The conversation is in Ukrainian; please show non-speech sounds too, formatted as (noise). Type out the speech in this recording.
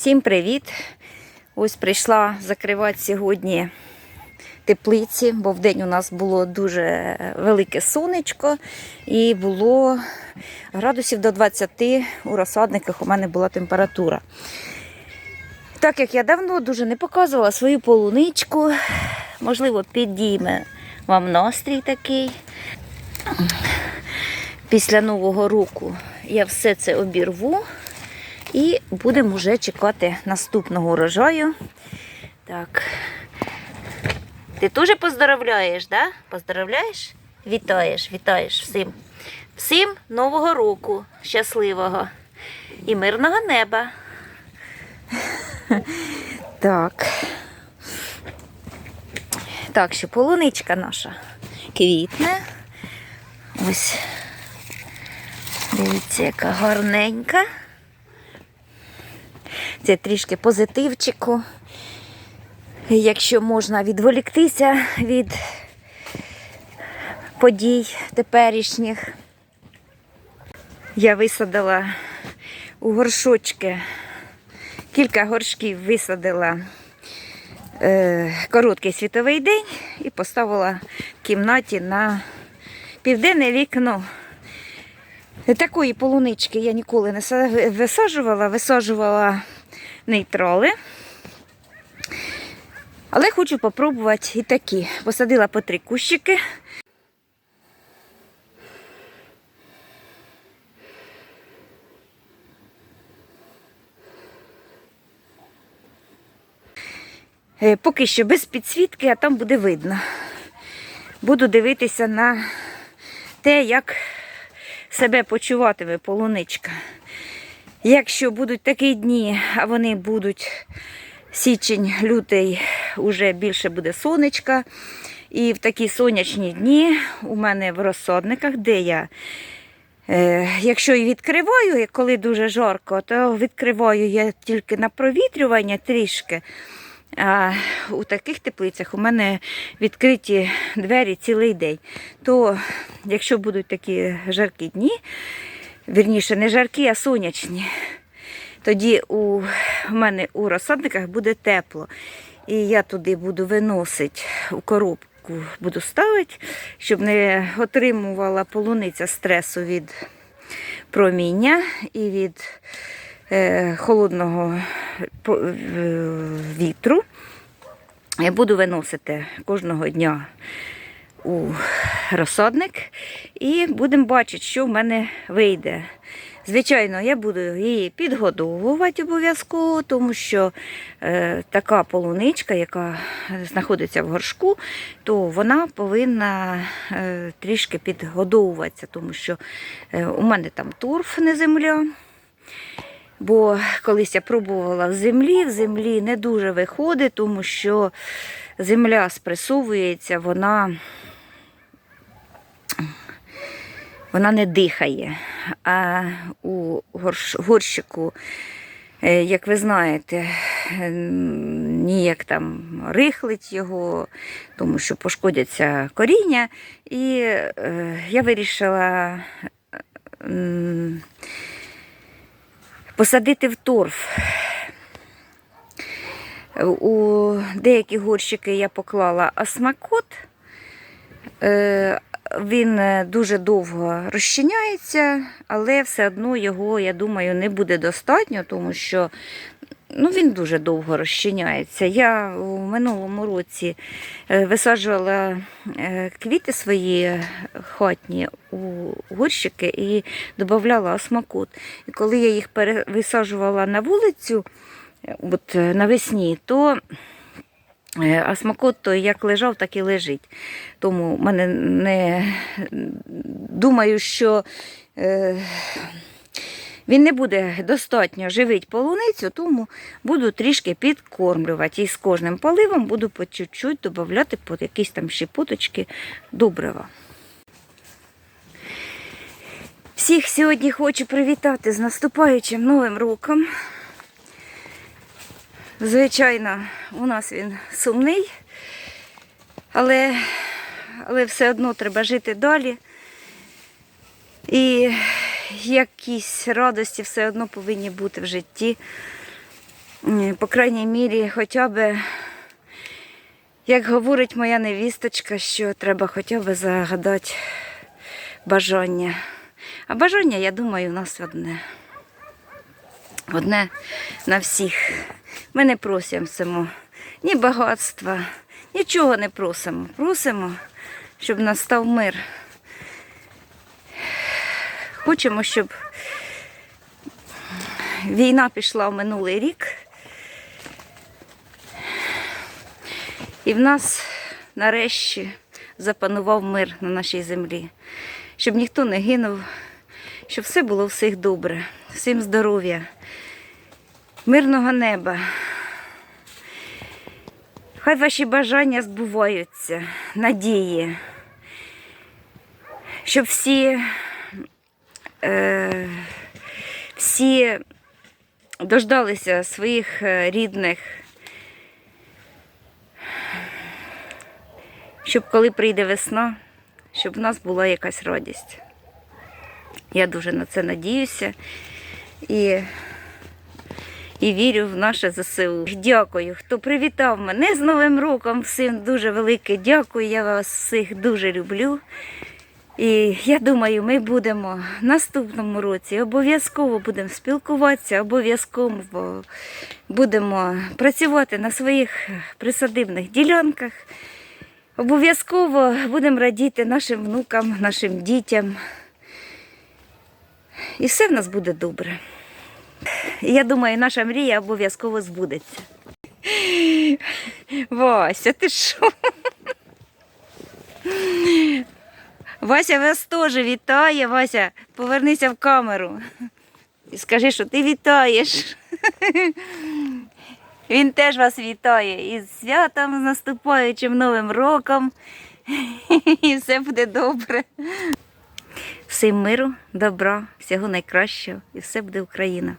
Всім привіт! Ось прийшла закривати сьогодні теплиці, бо вдень у нас було дуже велике сонечко і було градусів до 20 у розсадниках у мене була температура. Так як я давно дуже не показувала свою полуничку, можливо, підійме вам настрій такий. Після Нового року я все це обірву і будемо вже чекати наступного урожаю. Так. Ти теж поздравляєш, да? Поздравляєш? Вітаєш, вітаєш всім. Всім Нового року щасливого і мирного неба. (laughs) Так. Так, що полуничка наша квітне. Ось. Дивіться, яка гарненька. Це трішки позитивчику. Якщо можна відволіктися від подій теперішніх. Я висадила у горшочки, кілька горшків висадила е, короткий світовий день і поставила в кімнаті на південне вікно. Такої полунички я ніколи не са- висаджувала, висаджувала нейтрали. Але хочу попробувати і такі. Посадила по три кущики. Е, Поки що без підсвітки, а там буде видно. Буду дивитися на те, як себе почуватиме полуничка. Якщо будуть такі дні, а вони будуть січень, лютий, уже більше буде сонечка. І в такі сонячні дні у мене в розсадниках, де я, е, якщо і відкриваю, коли дуже жарко, то відкриваю я тільки на провітрювання трішки. А у таких теплицях у мене відкриті двері цілий день. То якщо будуть такі жаркі дні, вірніше, не жаркі, а сонячні, тоді у мене у розсадниках буде тепло. І я туди буду виносити у коробку, буду ставити, щоб не отримувала полуниця стресу від проміння і від е, холодного е, вітру. Я буду виносити кожного дня у розсадник і будемо бачити, що в мене вийде. Звичайно, я буду її підгодовувати обов'язково, тому що е, така полуничка, яка знаходиться в горшку, то вона повинна е, трішки підгодовуватися, тому що е, у мене там торф, не земля. Бо колись я пробувала в землі, в землі не дуже виходить, тому що земля спресовується, вона, вона не дихає. А у горщику, е, як ви знаєте, е, ніяк там рихлить його, тому що пошкодяться коріння. І е, я вирішила. посадити в торф. У деякі горщики я поклала осмакот. Він е, дуже довго розчиняється, але все одно його, я думаю, не буде достатньо, тому що ну, він дуже довго розчиняється. Я у минулому році е, висаджувала е, квіти свої хатні у горщики і додавала осмакот. І коли я їх висаджувала на вулицю, от навесні, то е, осмакот той як лежав, так і лежить. Тому мене не думаю, що е, він не буде достатньо живити полуницю, тому буду трішки підкормлювати. І з кожним поливом буду по чуть-чуть додавати по якісь там щепоточки добрива. Всіх сьогодні хочу привітати з наступаючим новим роком. Звичайно, у нас він сумний, але, але все одно треба жити далі. І якісь радості все одно повинні бути в житті. по крайній мірі, хоча б, як говорить моя невісточка, що треба хоча б загадати бажання. А бажання, я думаю, у нас одне. Одне на всіх. Ми не просимо ні багатства, нічого не просимо. Просимо, щоб настав мир. Хочемо, щоб війна пішла в минулий рік. І в нас нарешті запанував мир на нашій землі. Щоб ніхто не гинув, щоб все було всіх добре, всім здоров'я, мирного неба. Хай ваші бажання збуваються, надії, щоб всі, е, всі дождалися своїх е, рідних, щоб коли прийде весна, щоб в нас була якась радість. Я дуже на це надіюся і, і вірю в наше ЗСУ. Дякую, хто привітав мене з Новим роком. Всім дуже велике дякую. Я вас всіх дуже люблю. І я думаю, ми будемо в наступному році обов'язково будемо спілкуватися, обов'язково будемо працювати на своїх присадибних ділянках. Обов'язково будемо радіти нашим внукам, нашим дітям. І все в нас буде добре. І Я думаю, наша мрія обов'язково збудеться. Вася, ти що? Вася вас теж вітає. Вася, повернися в камеру. І скажи, що ти вітаєш. Він теж вас вітає із святом, з наступаючим Новим роком. І все буде добре. Всім миру, добра, всього найкращого, і все буде Україна.